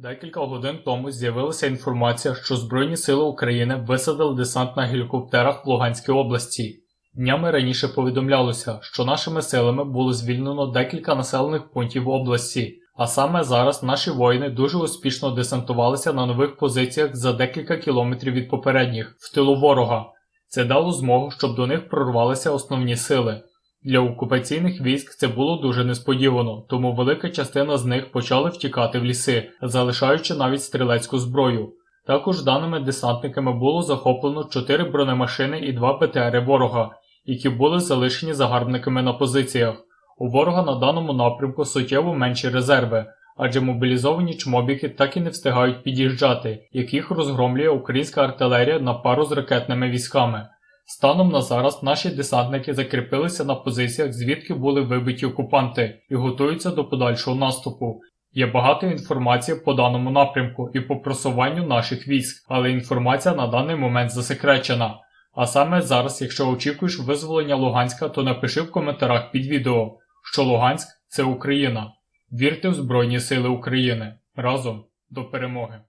Декілька годин тому з'явилася інформація, що Збройні сили України висадили десант на гелікоптерах в Луганській області. Днями раніше повідомлялося, що нашими силами було звільнено декілька населених пунктів області, а саме зараз наші воїни дуже успішно десантувалися на нових позиціях за декілька кілометрів від попередніх в тилу ворога. Це дало змогу, щоб до них прорвалися основні сили. Для окупаційних військ це було дуже несподівано, тому велика частина з них почали втікати в ліси, залишаючи навіть стрілецьку зброю. Також даними десантниками було захоплено 4 бронемашини і 2 БТРи ворога, які були залишені загарбниками на позиціях. У ворога на даному напрямку суттєво менші резерви, адже мобілізовані чмобіки так і не встигають під'їжджати, яких розгромлює українська артилерія на пару з ракетними військами. Станом на зараз наші десантники закріпилися на позиціях, звідки були вибиті окупанти, і готуються до подальшого наступу. Є багато інформації по даному напрямку і по просуванню наших військ, але інформація на даний момент засекречена. А саме зараз, якщо очікуєш визволення Луганська, то напиши в коментарях під відео, що Луганськ це Україна. Вірте в Збройні Сили України. Разом до перемоги!